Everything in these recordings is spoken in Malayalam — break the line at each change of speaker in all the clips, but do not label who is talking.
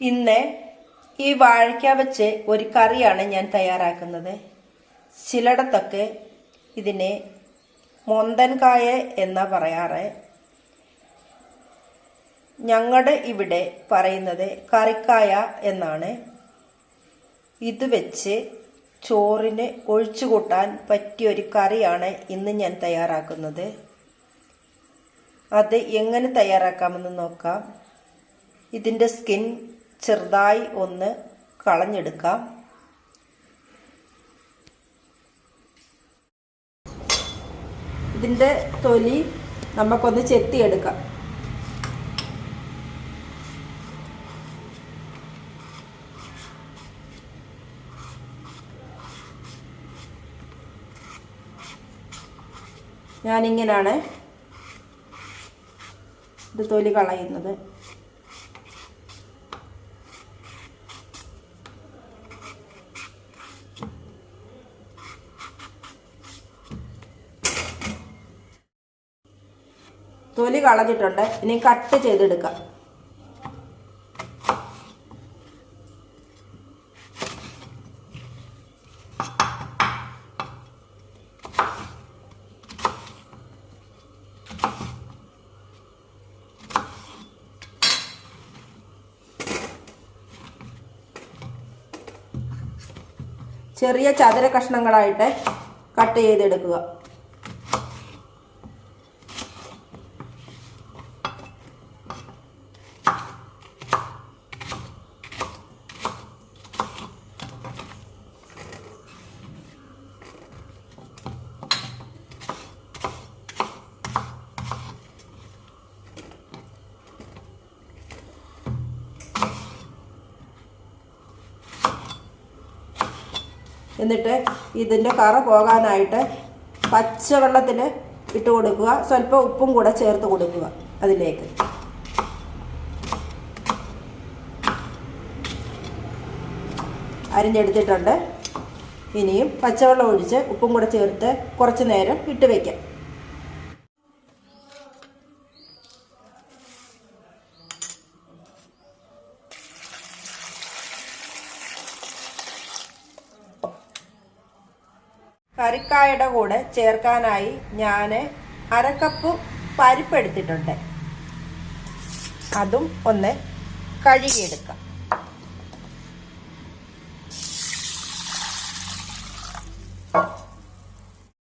ഇന്ന് ഈ വാഴയ്ക്ക വെച്ച് ഒരു കറിയാണ് ഞാൻ തയ്യാറാക്കുന്നത്. ചിലയിടത്തൊക്കെ ഇതിനെ മൊന്തൻകായ എന്നാ പറയാറ്. ഞങ്ങളുടെ ഇവിടെ പറയുന്നത് കറിക്കായ എന്നാണ്. ഇത് വെച്ച് ചോറിന് ഒഴിച്ചു കൂട്ടാൻ പറ്റിയൊരു കറിയാണ് ഇന്ന് ഞാൻ തയ്യാറാക്കുന്നത്. അത് എങ്ങനെ തയ്യാറാക്കാമെന്ന് നോക്കാം. ഇതിന്റെ സ്കിൻ ചെറുതായി ഒന്ന് കളഞ്ഞെടുക്കാം. ഇതിന്റെ തൊലി നമുക്കൊന്ന് ചെത്തിയെടുക്കാം. ഞാനിങ്ങനാണ് ഇത് തൊലി കളയുന്നത്. തൊലി കളഞ്ഞിട്ടുണ്ട്. ഇനി കട്ട് ചെയ്തെടുക്കാം. ചെറിയ ചതുര കഷ്ണങ്ങളായിട്ട് കട്ട് ചെയ്തെടുക്കുക. എന്നിട്ട് ഇതിന്റെ കറ പോകാനായിട്ട് പച്ചവെള്ളത്തിൽ ഇട്ട് കൊടുക്കുക. സ്വല്പം ഉപ്പും കൂടെ ചേർത്ത് കൊടുക്കുക അതിലേക്ക്. അരിഞ്ഞെടുത്തിട്ടുണ്ട്. ഇനിയും പച്ചവെള്ളം ഒഴിച്ച് ഉപ്പും കൂടെ ചേർത്ത് കുറച്ച് നേരം ഇട്ട് വയ്ക്കാം കറിക്കായുടെ കൂടെ ചേർക്കാനായി ഞാൻ അരക്കപ്പ് പരിപ്പെടുത്തിട്ടുണ്ട്. അതും ഒന്ന് കഴുകിയെടുക്കാം.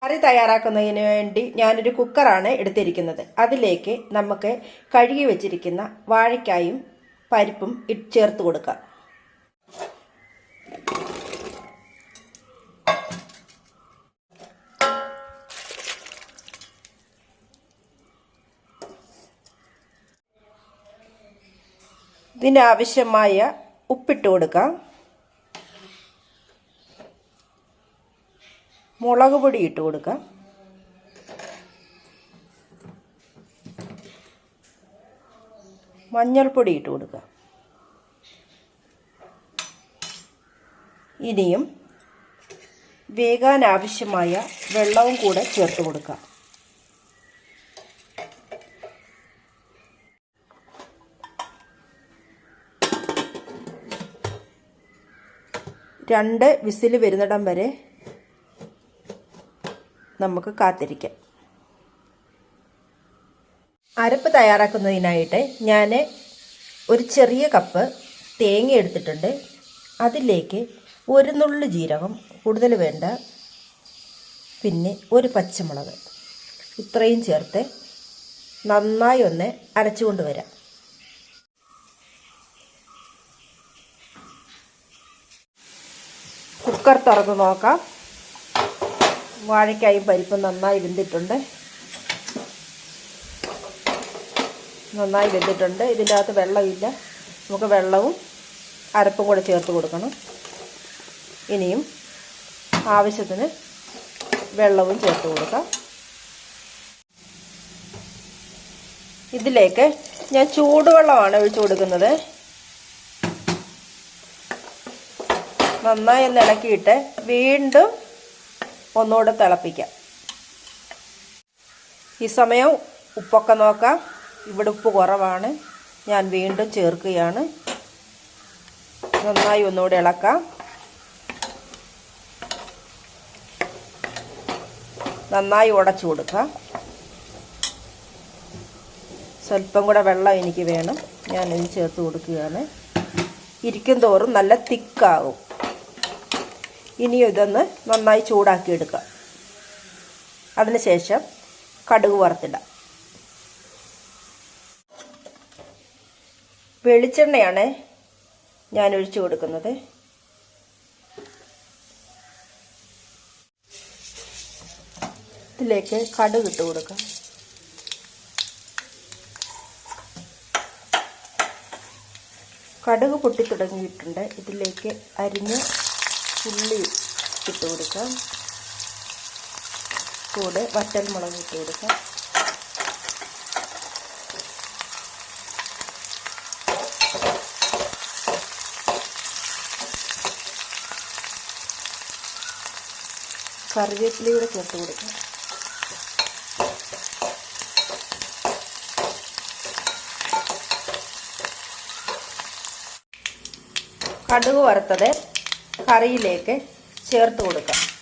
കറി തയ്യാറാക്കുന്നതിന് വേണ്ടി ഞാനൊരു കുക്കറാണ് എടുത്തിരിക്കുന്നത്. അതിലേക്ക് നമുക്ക് കഴുകി വെച്ചിരിക്കുന്ന വാഴയ്ക്കായും പരിപ്പും ചേർത്ത് കൊടുക്കാം. ഇതിനാവശ്യമായ ഉപ്പിട്ട് കൊടുക്കാം. മുളക് പൊടി ഇട്ട് കൊടുക്കാം. മഞ്ഞൾപ്പൊടി ഇട്ട് കൊടുക്കുക ഇനിയും വേകാനാവശ്യമായ വെള്ളവും കൂടെ ചേർത്ത് കൊടുക്കാം. രണ്ട് വിസിൽ വരുന്നിടം വരെ നമുക്ക് കാത്തിരിക്കാം. അരപ്പ് തയ്യാറാക്കുന്നതിനായിട്ട് ഞാൻ ഒരു ചെറിയ കപ്പ് തേങ്ങ എടുത്തിട്ടുണ്ട്. അതിലേക്ക് ഒരു നുള്ളു ജീരകം കൂടുതൽ വേണ്ട പിന്നെ ഒരു പച്ചമുളക്. ഇത്രയും ചേർത്ത് നന്നായി ഒന്ന് അരച്ചുകൊണ്ട് വരാം. കുക്കർ തുറന്ന് നോക്കാം. വാഴയ്ക്കായും പരിപ്പും നന്നായി വെന്തിട്ടുണ്ട്. നന്നായി വെന്തിട്ടുണ്ട്. ഇതിന്റെ അകത്ത് വെള്ളമില്ല. നമുക്ക് വെള്ളവും അരപ്പും കൂടെ ചേർത്ത് കൊടുക്കണം. ഇനിയും ആവശ്യത്തിന് വെള്ളവും ചേർത്ത് കൊടുക്കാം. ഇതിലേക്ക് ഞാൻ ചൂടുവെള്ളമാണ് ഒഴിച്ചു കൊടുക്കുന്നത്. നന്നായി ഒന്ന് ഇളക്കിയിട്ട് വീണ്ടും ഒന്നുകൂടെ തിളപ്പിക്കാം. ഈ സമയം ഉപ്പൊക്കെ നോക്കാം. ഇവിടെ ഉപ്പ് കുറവാണ്. ഞാൻ വീണ്ടും ചേർക്കുകയാണ്. നന്നായി ഒന്നുകൂടെ ഇളക്കാം. നന്നായി ഉടച്ചു കൊടുക്കാം സ്വല്പം കൂടെ വെള്ളം എനിക്ക് വേണം. ഞാനിത് ചേർത്ത് കൊടുക്കുകയാണ്. ഇരിക്കും തോറും നല്ല തിക്കാവും. ഇനി ഇതൊന്ന് നന്നായി ചൂടാക്കി എടുക്കാം അതിനുശേഷം കടുക് വറുത്തിടാം വെളിച്ചെണ്ണയാണ് ഞാൻ ഒഴിച്ചു കൊടുക്കുന്നത്. ഇതിലേക്ക് കടുക് ഇട്ട് കൊടുക്കാം കടുക് പൊട്ടി തുടങ്ങിയിട്ടുണ്ട് ഇതിലേക്ക് അരിഞ്ഞ് ഉള്ളി ഇട്ട് കൊടുക്കാം. കൂടെ വറ്റൽ മുളക് ഇട്ട് കൊടുക്കാം. കറിവേപ്പിലയൂടെ ചേർത്ത് കൊടുക്കാം. കടുക് വറുത്തത് കറിയിലേക്ക് ചേർത്ത് കൊടുക്കാം.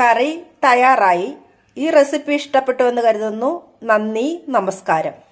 കറി തയ്യാറായി. ഈ റെസിപ്പി ഇഷ്ടപ്പെട്ടു എന്ന് കരുതുന്നു. നന്ദി നമസ്കാരം.